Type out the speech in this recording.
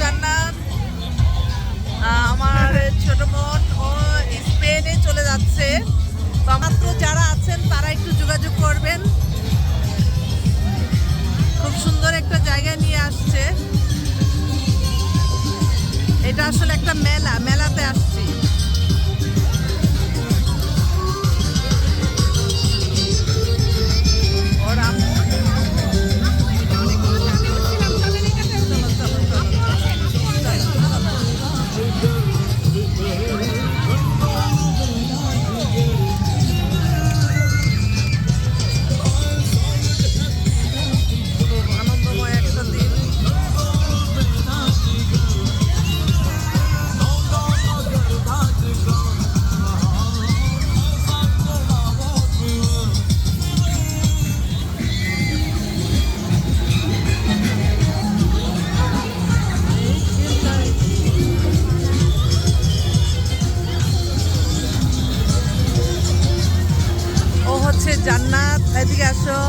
জান্নাত। আমার ছোট বোন ও স্পেনে চলে যাচ্ছে। মাত্র যারা আছেন, তারা একটু যোগাযোগ করবেন। খুব সুন্দর একটা জায়গায় নিয়ে আসছে। এটা আসলে একটা মেলা। জান্নাত। এদিকে আসো।